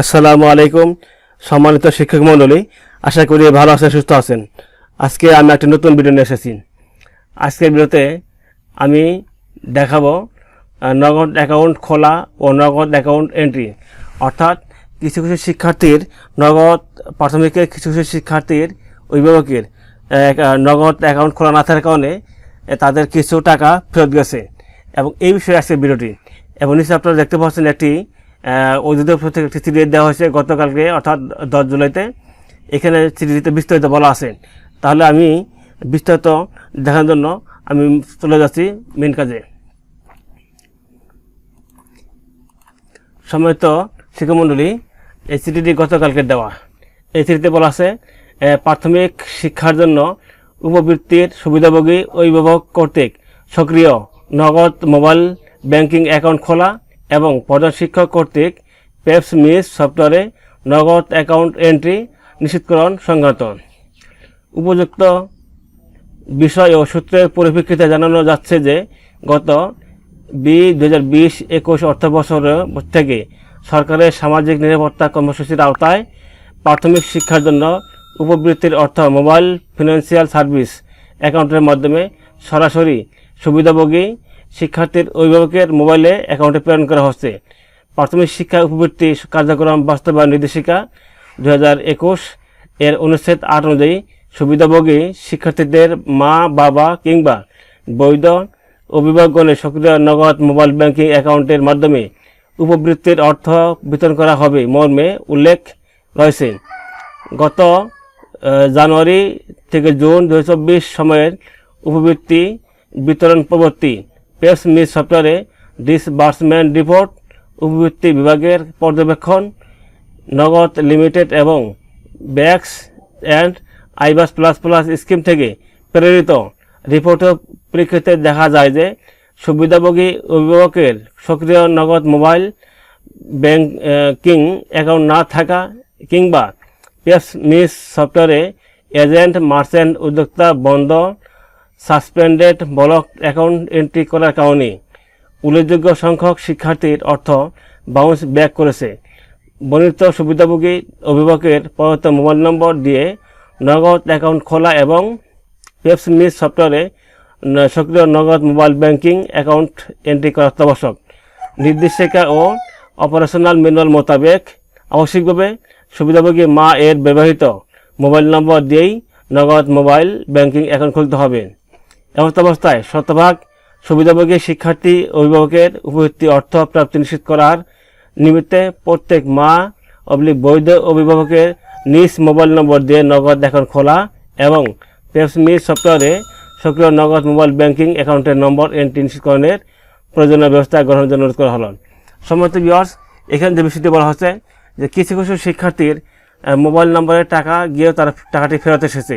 আসসালামু আলাইকুম, সম্মানিত শিক্ষক মণ্ডলী। আশা করি ভালো আছেন, সুস্থ আছেন। আজকে আমি একটা নতুন ভিডিও নিয়ে এসেছি। আজকের ভিডিওতে আমি দেখাবো নগদ অ্যাকাউন্ট খোলা ও নগদ অ্যাকাউন্ট এন্ট্রি অর্থাৎ কিছু কিছু শিক্ষার্থীর নগদ, প্রাথমিকের কিছু কিছু শিক্ষার্থীর অভিভাবকের নগদ অ্যাকাউন্ট খোলা না থাকার কারণে তাদের কিছু টাকা ফেরত গেছে। এবং এই বিষয়ে আজকের ভিডিওটি এবং নিশ্চয়ই আপনারা দেখতে পাচ্ছেন একটি অধিদপ্তর থেকে একটি চিঠি দেওয়া হয়েছে গতকালকে, অর্থাৎ দশ জুলাইতে। এখানে চিঠিতে বিস্তারিত বলা আছে। তাহলে আমি বিস্তারিত দেখার জন্য আমি চলে যাচ্ছি মেন কাজে। সম্মানিত শিক্ষামণ্ডলী, এই চিঠিটি গতকালকে দেওয়া। এই চিঠিতে বলা আছে প্রাথমিক শিক্ষার জন্য উপবৃত্তির সুবিধাভোগী অভিভাবক কর্তৃক সক্রিয় নগদ মোবাইল ব্যাংকিং অ্যাকাউন্ট খোলা এবং প্রধান শিক্ষক কর্তৃক পেপস মিস সফটওয়্যারে নগদ অ্যাকাউন্ট এন্ট্রি নিশ্চিতকরণ সংক্রান্ত উপযুক্ত বিষয় ও সূত্রের পরিপ্রেক্ষিতে জানানো যাচ্ছে যে গত বি দু হাজার বিশ একুশ অর্থ বছর থেকে সরকারের সামাজিক নিরাপত্তা কর্মসূচির আওতায় প্রাথমিক শিক্ষার জন্য উপবৃত্তির অর্থ মোবাইল ফিনান্সিয়াল সার্ভিস অ্যাকাউন্টের মাধ্যমে সরাসরি সুবিধাভোগী শিক্ষার্থীর অভিভাবকের মোবাইলে অ্যাকাউন্টে প্রেরণ করা হচ্ছে। প্রাথমিক শিক্ষা উপবৃত্তি কার্যক্রম বাস্তবায়ন নির্দেশিকা দু হাজার একুশ এর অনুচ্ছেদ আট অনুযায়ী সুবিধাভোগী শিক্ষার্থীদের মা, বাবা কিংবা বৈধ অভিভাবকগণের সক্রিয় নগদ মোবাইল ব্যাংকিং অ্যাকাউন্টের মাধ্যমে উপবৃত্তির অর্থ বিতরণ করা হবে মর্মে উল্লেখ রয়েছে। গত জানুয়ারি থেকে জুন দু হাজার চব্বিশ সময়ের উপবৃত্তি বিতরণ পরবর্তী পেস মিস সফটওয়্যারে ডিসবার্সমেন্ট রিপোর্ট উপবৃত্তি বিভাগের পর্যবেক্ষণ, নগদ লিমিটেড এবং BACS and iBAS plus plus scheme থেকে প্রেরিত রিপোর্টের পরীক্ষাতে দেখা যায় যে সুবিধাভোগী অভিভাবকের সক্রিয় নগদ মোবাইল ব্যাংকিং অ্যাকাউন্ট না থাকা কিংবা পেস মিস সফটওয়্যারে এজেন্ট মার্চেন্ট উদ্যোক্তা, বন্ধ সাসপেন্ডেড ব্লক অ্যাকাউন্ট এন্ট্রি করার কারণে উল্লেখযোগ্য সংখ্যক শিক্ষার্থীর অর্থ বাউন্স ব্যাক করেছে। বর্ণিত সুবিধাভোগী অভিভাবকের প্রদত্ত মোবাইল নম্বর দিয়ে নগদ অ্যাকাউন্ট খোলা এবং পেপস মিস সফটওয়্যারে সক্রিয় নগদ মোবাইল ব্যাংকিং অ্যাকাউন্ট এন্ট্রি করা অত্যাবশ্যক নির্দেশিকা ও অপারেশনাল ম্যানুয়াল মোতাবেক আবশ্যিকভাবে সুবিধাভোগী মা এর ব্যবহৃত মোবাইল নম্বর দিয়েই নগদ মোবাইল ব্যাংকিং অ্যাকাউন্ট খুলতে হবে। এমত অবস্থায় শতভাগ সুবিধাভোগী শিক্ষার্থী, অভিভাবকের উপবৃত্তি অর্থ প্রাপ্তি নিশ্চিত করার নিমিত্তে প্রত্যেক মা অবলিক বৈধ অভিভাবকের নিজ মোবাইল নম্বর দিয়ে নগদ অ্যাকাউন্ট খোলা এবং পেপসমি সফটওয়্যারে সক্রিয় নগদ মোবাইল ব্যাংকিং অ্যাকাউন্টের নম্বর এন্ট্রি নিশ্চিতকরণের প্রয়োজনীয় ব্যবস্থা গ্রহণের জন্য অনুরোধ করা হল। সম্মত বিয়ার্স এখানে যে বিষয়টি বলা হচ্ছে যে কিছু কিছু শিক্ষার্থীর মোবাইল নম্বরের টাকা গিয়েও তারা টাকাটি ফেরত এসেছে।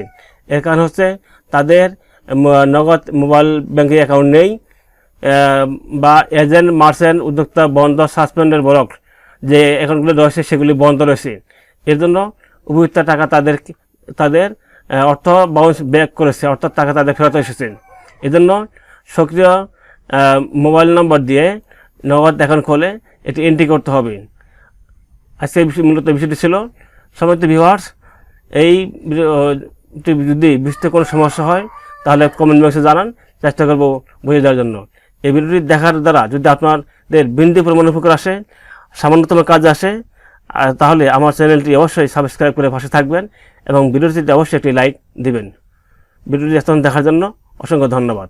এর কারণ হচ্ছে তাদের নগদ মোবাইল ব্যাংকিং অ্যাকাউন্ট নেই। বা এজেন্ট, মার্চেন্ট, উদ্যোক্তা, বন্ধ সাসপেন্ডের ব্লক যে অ্যাকাউন্টগুলো রয়েছে, সেগুলি বন্ধ রয়েছে। এর জন্য উপযুক্ত টাকা তাদের তাদের অর্থ বাউন্স ব্যাক করেছে, অর্থাৎ টাকা তাদের ফেরত এসেছে। এজন্য সক্রিয় মোবাইল নম্বর দিয়ে নগদ অ্যাকাউন্ট খোলে এটি এন্ট্রি করতে হবে। আজকে মূলত বিষয়টি ছিল। সমস্ত ভিউয়ার্স এই যদি বুঝতে কোনো সমস্যা হয় তাহলে কমেন্ট বক্সে জানান, চেষ্টা করব বুঝে দেওয়ার জন্য। এই ভিডিওটি দেখার দ্বারা যদি আপনাদের বিন্দু পরিমাণ উপকার আসে, সামান্যতম কাজ আসে আর তাহলে আমার চ্যানেলটি অবশ্যই সাবস্ক্রাইব করে পাশে থাকবেন এবং ভিডিওটিতে অবশ্যই একটি লাইক দিবেন। ভিডিওটি এখন দেখার জন্য অসংখ্য ধন্যবাদ।